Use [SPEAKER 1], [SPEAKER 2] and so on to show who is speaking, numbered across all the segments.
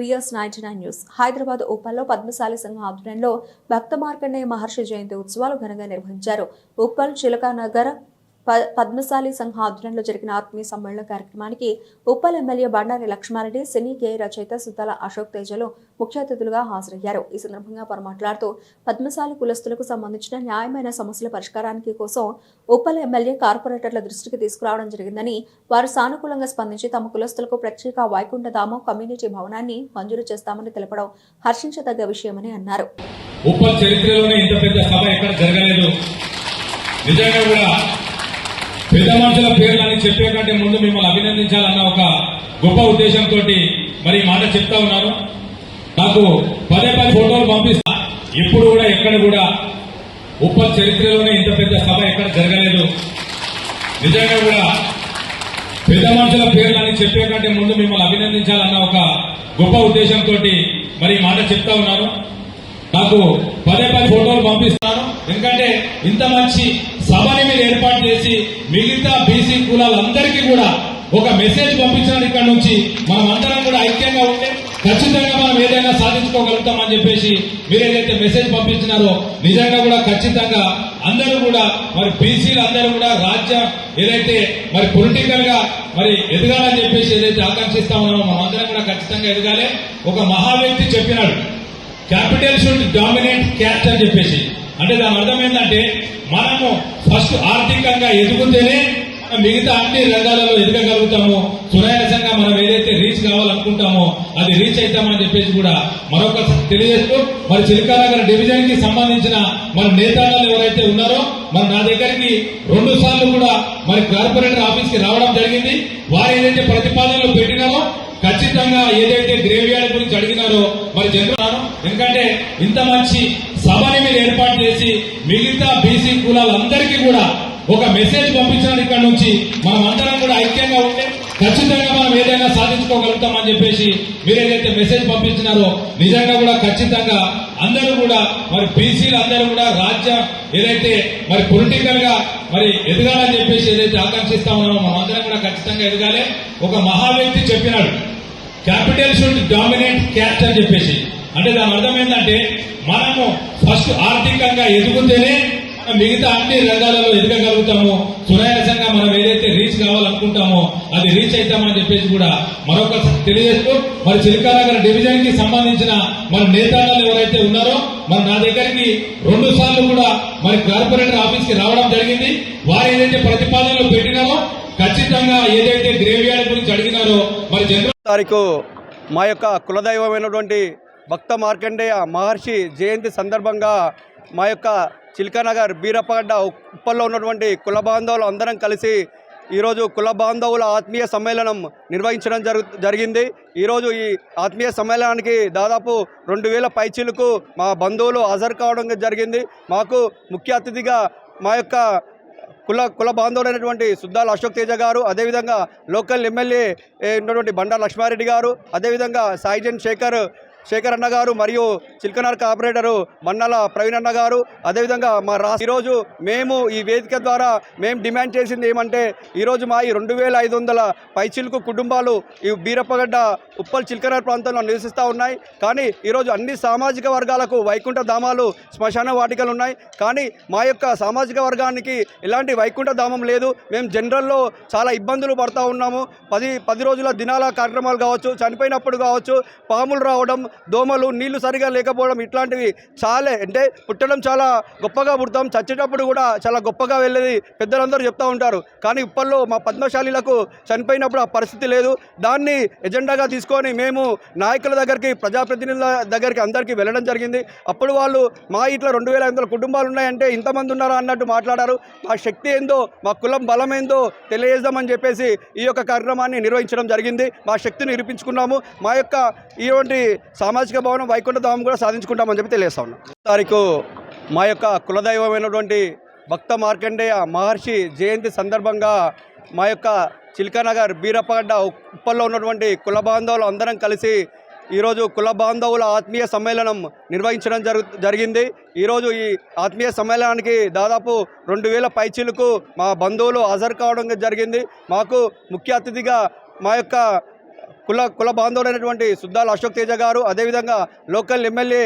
[SPEAKER 1] VS ninety nine news. Hyderabad ఉప్పల్లో Padmashali సంఘం ఆధ్వర్యంలో భక్త మార్కండేయ మహర్షి జయంతి ఉత్సవాలు ఘనంగా నిర్వహించారు. ఉప్పల్ చిలకానగర్ పద్మశాలి సంఘ ఆధ్వర్యంలో జరిగిన ఆత్మీయ సమ్మేళన కార్యక్రమానికి ఉప్పల్ ఎమ్మెల్యే బండారి లక్ష్మారెడ్డి సినీ గేయ రచయిత సుతల అశోక్ తేజలు ముఖ్య అతిథులుగా హాజరయ్యారు. ఈ సందర్భంగా వారు మాట్లాడుతూ పద్మశాలి కులస్తులకు సంబంధించిన న్యాయమైన సమస్యల పరిష్కారానికి కోసం ఉప్పల్ ఎమ్మెల్యే కార్పొరేటర్ల దృష్టికి తీసుకురావడం జరిగిందని వారు సానుకూలంగా స్పందించి తమ కులస్తులకు ప్రత్యేక వైకుంఠధామం కమ్యూనిటీ భవనాన్ని మంజూరు చేస్తామని తెలపడం హర్షించదగ్గ విషయమని అన్నారు.
[SPEAKER 2] ఉప్పల్ చరిత్రలోనే ఇంత పెద్ద సభ ఎక్కడ జరగలేదు. నిజంగా కూడా పెద్ద మనుషుల పేర్లని చెప్పే కంటే ముందు మిమ్మల్ని అభినందించాలన్న ఒక గొప్ప ఉద్దేశంతో మరి మాట చెప్తా ఉన్నాను. నాకు పదే పది ఫోటోలు పంపిస్తా. ఎప్పుడు కూడా ఎక్కడ కూడా ఉప్పల్ చరిత్రలోనే ఇంత పెద్ద సభ ఎక్కడ జరగలేదు. నిజంగా కూడా పెద్ద మనుషుల పేర్లని చెప్పే కంటే ముందు మిమ్మల్ని అభినందించాలన్న ఒక గొప్ప ఉద్దేశంతో మరి మాట చెప్తా ఉన్నాను. నాకు పదే పది ఫోటోలు పంపిస్తాను. ఎందుకంటే ఇంత మంచి సభని మీరు ఏర్పాటు చేసి మిగతా బీసీ కులాలందరికీ కూడా ఒక మెసేజ్ పంపించడానికి ఇక్కడ నుంచి. మనం అందరం కూడా ఐక్యంగా ఉంటే ఖచ్చితంగా మనం ఏదైనా సాధించుకోగలుగుతామని చెప్పేసి మీరు ఏదైతే మెసేజ్ పంపించినారో నిజంగా కూడా ఖచ్చితంగా అందరూ కూడా మరి బీసీలు అందరూ కూడా రాజ్యం ఏదైతే మరి పొలిటికల్గా మరి ఎదగాలని చెప్పేసి ఏదైతే ఆకాంక్షిస్తా ఉన్నామో మనం అందరం కూడా ఖచ్చితంగా ఎదగాలి. ఒక మహా వ్యక్తి చెప్పినాడు క్యాపిటల్ షుడ్ డామినేట్ క్యాస్ట్ అని చెప్పేసి. అంటే దాని అర్థం ఏంటంటే మనము ఫస్ట్ ఆర్థికంగా ఎదుగుతేనే మిగతా అన్ని రంగాలలో ఎదగగలుగుతాము. సునాయాసంగా మనం ఏదైతే రీచ్ కావాలనుకుంటామో అది రీచ్ అవుతామని చెప్పేసి కూడా మరొకసారి తెలియజేస్తూ మరి చిలకానగర్ డివిజన్కి సంబంధించిన మన నేతాలు ఎవరైతే ఉన్నారో మరి నా దగ్గరికి రెండు సార్లు కూడా మరి కార్పొరేటర్ ఆఫీస్కి రావడం జరిగింది. వారు ఏదైతే ప్రతిపాదనలు పెట్టినారో ఖచ్చితంగా ఏదైతే గ్రేవ్ యార్డ్ గురించి అడిగినారో మరి జనరల్ ఎందుకంటే ఇంత మంచి సభని మీరు ఏర్పాటు చేసి మిగతా బీసీ కులాలందరికీ కూడా ఒక మెసేజ్ పంపించడానికి ఇక్కడ నుంచి మనం అందరం కూడా ఐక్యంగా ఉంటే ఖచ్చితంగా మనం ఏదైనా సాధించుకోగలుగుతామని చెప్పేసి మీరు ఏదైతే మెసేజ్ పంపించినారో నిజంగా కూడా ఖచ్చితంగా అందరూ కూడా మరి బీసీలు అందరూ కూడా రాజ్య ఏదైతే మరి పొలిటికల్గా మరి ఎదగాలని చెప్పేసి ఏదైతే ఆకాంక్షిస్తా ఉన్నామో మనం అందరం కూడా ఖచ్చితంగా ఎదగాలి. ఒక మహా వ్యక్తి చెప్పినాడు క్యాపిటల్ షుడ్ డామినేట్ క్యాస్ట్ అని చెప్పేసి. అంటే దాని అర్థం ఏంటంటే మనము ఫస్ట్ ఆర్థికంగా ఎదుగుతేనే మిగతా అన్ని రంగాలలో ఎదగగలుగుతాము సునాయాసంగా మనం ఏదైతే రీచ్ కావాలనుకుంటామో అది రీచ్ అవుతామని చెప్పేసి కూడా మరొకసారి తెలియజేస్తూ మరి చిలకానగర్ డివిజన్కి సంబంధించిన మన నేతాలు ఎవరైతే ఉన్నారో మరి నా దగ్గరికి రెండు సార్లు కూడా మరి కార్పొరేటర్ ఆఫీస్కి రావడం జరిగింది. వారు ఏదైతే ప్రతిపాదనలు పెట్టినారో ఖచ్చితంగా ఏదైతే గ్రేవ్ యార్డ్ గురించి అడిగినారో మరి జనరల్
[SPEAKER 3] తారీఖు మా యొక్క కులదైవమైనటువంటి భక్త మార్కండేయ మహర్షి జయంతి సందర్భంగా మా యొక్క చిల్కానగర్ బీరప్పగడ్డ ఉప్పల్లో ఉన్నటువంటి కుల బాంధవులు అందరం కలిసి ఈరోజు కుల బాంధవుల ఆత్మీయ సమ్మేళనం నిర్వహించడం జరుగు జరిగింది. ఈరోజు ఈ ఆత్మీయ సమ్మేళనానికి దాదాపు రెండు వేల పైచీలకు మా బంధువులు హాజరు కావడం జరిగింది. మాకు ముఖ్య అతిథిగా మా యొక్క కుల కుల బాంధవులైనటువంటి సుద్దాల అశోక్ తేజ గారు అదేవిధంగా లోకల్ ఎమ్మెల్యే ఉన్నటువంటి బండా లక్ష్మారెడ్డి గారు అదేవిధంగా సాయిజన్ శేఖర్ శేఖర్ అన్న గారు మరియు చిల్కనార్ కార్పొరేటరు మన్నాల ప్రవీణ్ అన్న గారు. అదేవిధంగా మా రా ఈరోజు మేము ఈ వేదిక ద్వారా మేము డిమాండ్ చేసింది ఏమంటే ఈరోజు మా ఈ రెండు వేల ఐదు వందల పైచిలుకు కుటుంబాలు ఈ బీరప్పగడ్డ ఉప్పల్ చిల్కనార్ ప్రాంతంలో నివసిస్తూ ఉన్నాయి. కానీ ఈరోజు అన్ని సామాజిక వర్గాలకు వైకుంఠ ధామాలు శ్మశాన వాటికలు ఉన్నాయి. కానీ మా యొక్క సామాజిక వర్గానికి ఎలాంటి వైకుంఠ ధామం లేదు. మేము జనరల్లో చాలా ఇబ్బందులు పడుతూ ఉన్నాము. పది పది రోజుల దినాల కార్యక్రమాలు కావచ్చు చనిపోయినప్పుడు కావచ్చు పాములు రావడం దోమలు నీళ్ళు సరిగా లేకపోవడం ఇట్లాంటివి చాలా. అంటే పుట్టడం చాలా గొప్పగా పుడతాం. చచ్చేటప్పుడు కూడా చాలా గొప్పగా వెళ్ళేది పెద్దలందరూ చెప్తూ ఉంటారు. కానీ ఇప్పట్లో మా పద్మశాలీలకు చనిపోయినప్పుడు ఆ పరిస్థితి లేదు. దాన్ని ఎజెండాగా తీసుకొని మేము నాయకుల దగ్గరికి ప్రజాప్రతినిధుల దగ్గరికి అందరికీ వెళ్ళడం జరిగింది. అప్పుడు వాళ్ళు మా ఇట్లా రెండు వేల ఐదు వందల కుటుంబాలు ఉన్నాయంటే ఇంతమంది ఉన్నారా అన్నట్టు మాట్లాడారు. మా శక్తి ఏందో మా కులం బలం ఏందో తెలియజేద్దామని చెప్పేసి ఈ యొక్క కార్యక్రమాన్ని నిర్వహించడం జరిగింది. మా శక్తిని నిరూపించుకున్నాము. మా యొక్క ఇటువంటి సామాజిక భవనం వైకుంఠధామం కూడా సాధించుకుంటామని చెప్పి తెలియజేస్తా ఉన్నాం. తారీఖు మా యొక్క కులదైవమైనటువంటి భక్త మార్కండేయ మహర్షి జయంతి సందర్భంగా మా యొక్క చిలకనగర్ బీరప్పగడ్డ ఉప్పల్లో ఉన్నటువంటి కుల బాంధవులు అందరం కలిసి ఈరోజు కుల బాంధవుల ఆత్మీయ సమ్మేళనం నిర్వహించడం జరుగు జరిగింది. ఈరోజు ఈ ఆత్మీయ సమ్మేళనానికి దాదాపు రెండు వేల పైచీలకు మా బంధువులు హాజరు కావడం జరిగింది. మాకు ముఖ్య అతిథిగా మా యొక్క కుల కుల బాంధవులైనటువంటి సుద్దాల అశోక్ తేజ గారు అదేవిధంగా లోకల్ ఎమ్మెల్యే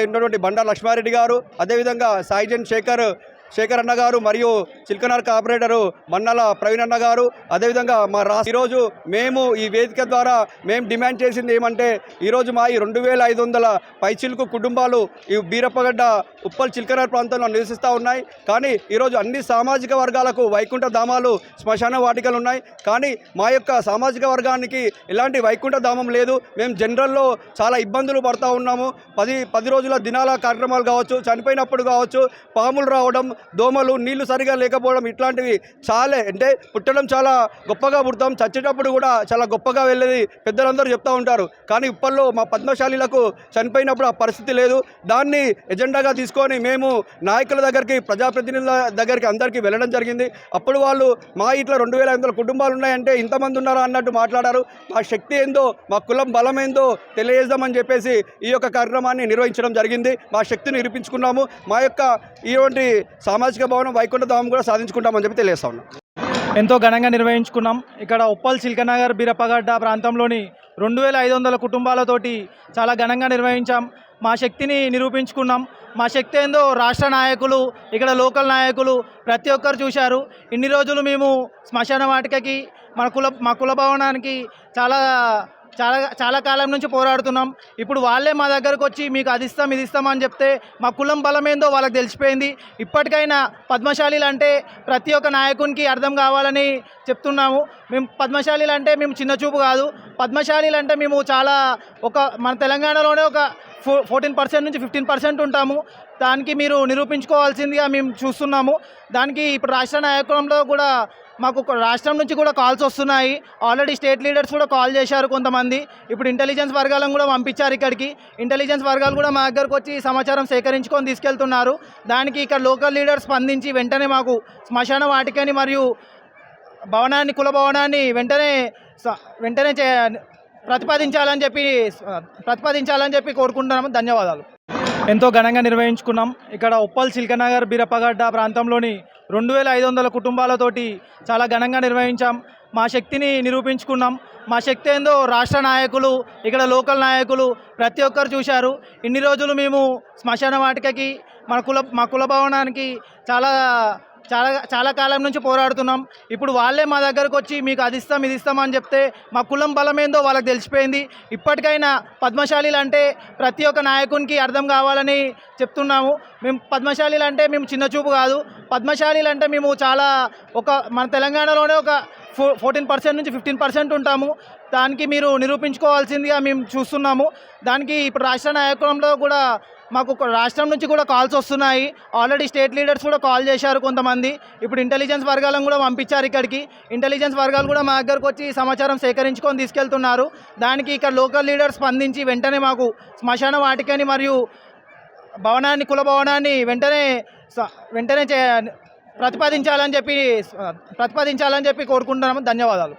[SPEAKER 3] ఉన్నటువంటి బండా లక్ష్మారెడ్డి గారు అదేవిధంగా సాయిజన్ శేఖర్ శేఖర్ అన్న గారు మరియు చిల్కనార్ కార్పొరేటరు మన్నాల ప్రవీణ్ అన్న గారు. అదేవిధంగా మా రా ఈరోజు మేము ఈ వేదిక ద్వారా మేము డిమాండ్ చేసింది ఏమంటే ఈరోజు మా ఈ రెండు వేల ఐదు వందల పైచిలుకు కుటుంబాలు ఈ బీరప్పగడ్డ ఉప్పల్ చిల్కనార్ ప్రాంతంలో నివసిస్తూ ఉన్నాయి. కానీ ఈరోజు అన్ని సామాజిక వర్గాలకు వైకుంఠ ధామాలు శ్మశాన వాటికలు ఉన్నాయి. కానీ మా యొక్క సామాజిక వర్గానికి ఎలాంటి వైకుంఠ ధామం లేదు. మేము జనరల్లో చాలా ఇబ్బందులు పడుతూ ఉన్నాము. పది పది రోజుల దినాల కార్యక్రమాలు కావచ్చు చనిపోయినప్పుడు కావచ్చు పాములు రావడం దోమలు నీళ్ళు సరిగా లేకపోవడం ఇట్లాంటివి చాలా. అంటే పుట్టడం చాలా గొప్పగా పుడతాం. చచ్చేటప్పుడు కూడా చాలా గొప్పగా వెళ్ళేది పెద్దలందరూ చెప్తూ ఉంటారు. కానీ ఇప్పట్లో మా పద్మశాలీలకు చనిపోయినప్పుడు ఆ పరిస్థితి లేదు. దాన్ని ఎజెండాగా తీసుకొని మేము నాయకుల దగ్గరికి ప్రజాప్రతినిధుల దగ్గరికి అందరికీ వెళ్ళడం జరిగింది. అప్పుడు వాళ్ళు మా ఇట్లా రెండు వేల ఐదు వందల కుటుంబాలు ఉన్నాయంటే ఇంతమంది ఉన్నారా అన్నట్టు మాట్లాడారు. మా శక్తి ఏందో మా కులం బలం ఏందో తెలియజేద్దామని చెప్పేసి ఈ యొక్క కార్యక్రమాన్ని నిర్వహించడం జరిగింది. మా శక్తిని నిరూపించుకున్నాము. మా యొక్క ఇటువంటి సామాజిక భవనం వైకుంఠ ధామం కూడా సాధించుకుంటామని చెప్పి తెలియజేస్తా ఉన్నాం.
[SPEAKER 4] ఎంతో ఘనంగా నిర్వహించుకున్నాం. ఇక్కడ ఉప్పల్ చిల్కనగర్ బీరప్పగడ్డ ప్రాంతంలోని రెండు వేల ఐదు వందల కుటుంబాలతోటి చాలా ఘనంగా నిర్వహించాం. మా శక్తిని నిరూపించుకున్నాం. మా శక్తి ఏందో రాష్ట్ర నాయకులు ఇక్కడ లోకల్ నాయకులు ప్రతి ఒక్కరు చూశారు. ఇన్ని రోజులు మేము శ్మశాన వాటికకి మన కుల మా కుల భవనానికి చాలా చాలా చాలా కాలం నుంచి పోరాడుతున్నాం. ఇప్పుడు వాళ్ళే మా దగ్గరకు వచ్చి మీకు అది ఇస్తాం ఇది ఇస్తాం అని చెప్తే మా కులం బలమేందో వాళ్ళకి తెలిసిపోయింది. ఇప్పటికైనా పద్మశాలీలు అంటే ప్రతి ఒక్క నాయకునికి అర్థం కావాలని చెప్తున్నాము. మేము పద్మశాలీలు అంటే మేము చిన్న చూపు కాదు. పద్మశాలీలు అంటే మేము చాలా ఒక మన తెలంగాణలోనే ఒక ఫో ఫోర్టీన్ పర్సెంట్ నుంచి ఫిఫ్టీన్ పర్సెంట్ ఉంటాము. దానికి మీరు నిరూపించుకోవాల్సిందిగా మేము చూస్తున్నాము. దానికి ఇప్పుడు రాష్ట్ర నాయకులంలో కూడా మాకు రాష్ట్రం నుంచి కూడా కాల్స్ వస్తున్నాయి. ఆల్రెడీ స్టేట్ లీడర్స్ కూడా కాల్ చేశారు కొంతమంది. ఇప్పుడు ఇంటెలిజెన్స్ వర్గాలను కూడా పంపించారు ఇక్కడికి. ఇంటెలిజెన్స్ వర్గాలు కూడా మా దగ్గరకు వచ్చి సమాచారం సేకరించుకొని తీసుకెళ్తున్నారు. దానికి ఇక్కడ లోకల్ లీడర్స్ స్పందించి వెంటనే మాకు శ్మశాన వాటికని మరియు భవనాన్ని కుల భవనాన్ని వెంటనే వెంటనే చే ప్రతిపాదించాలని చెప్పి ప్రతిపాదించాలని చెప్పి కోరుకుంటున్నాము. ధన్యవాదాలు. ఎంతో ఘనంగా నిర్వహించుకున్నాం. ఇక్కడ ఉప్పల్ చిల్కనగర్ బీరప్పగడ్డ ప్రాంతంలోని రెండు వేల ఐదు వందల కుటుంబాలతోటి చాలా ఘనంగా నిర్వహించాం. మా శక్తిని నిరూపించుకున్నాం. మా శక్తి ఏందో రాష్ట్ర నాయకులు ఇక్కడ లోకల్ నాయకులు ప్రతి ఒక్కరు చూశారు. ఇన్ని రోజులు మేము శ్మశాన వాటికకి మన కుల మా కుల భవనానికి చాలా చాలా చాలా కాలం నుంచి పోరాడుతున్నాం. ఇప్పుడు వాళ్ళే మా దగ్గరకు వచ్చి మీకు అది ఇస్తాం ఇది ఇస్తామని అని చెప్తే మా కులం బలమేందో వాళ్ళకి తెలిసిపోయింది. ఇప్పటికైనా పద్మశాలీలు అంటే ప్రతి ఒక్క నాయకునికి అర్థం కావాలని చెప్తున్నాము. మేము పద్మశాలీలు అంటే మేము చిన్న చూపు కాదు. పద్మశాలీలు అంటే మేము చాలా ఒక మన తెలంగాణలోనే ఒక ఫో ఫోర్టీన్ పర్సెంట్ నుంచి ఫిఫ్టీన్ పర్సెంట్ ఉంటాము. దానికి మీరు నిరూపించుకోవాల్సిందిగా మేము చూస్తున్నాము. దానికి ఇప్పుడు రాష్ట్ర నాయకులంలో కూడా మాకు రాష్ట్రం నుంచి కూడా కాల్స్ వస్తున్నాయి. ఆల్రెడీ స్టేట్ లీడర్స్ కూడా కాల్ చేశారు కొంతమంది. ఇప్పుడు ఇంటెలిజెన్స్ వర్గాలను కూడా పంపించారు ఇక్కడికి. ఇంటెలిజెన్స్ వర్గాలు కూడా మా దగ్గరకు వచ్చి సమాచారం సేకరించుకొని తీసుకెళ్తున్నారు. దానికి ఇక్కడ లోకల్ లీడర్స్ స్పందించి వెంటనే మాకు శ్మశాన వాటికని మరియు భవనాన్ని కుల భవనాన్ని వెంటనే స- వెంటనే ప్రతిపాదించాలని చెప్పి ప్రతిపాదించాలని చెప్పి కోరుకుంటున్నాము. ధన్యవాదాలు.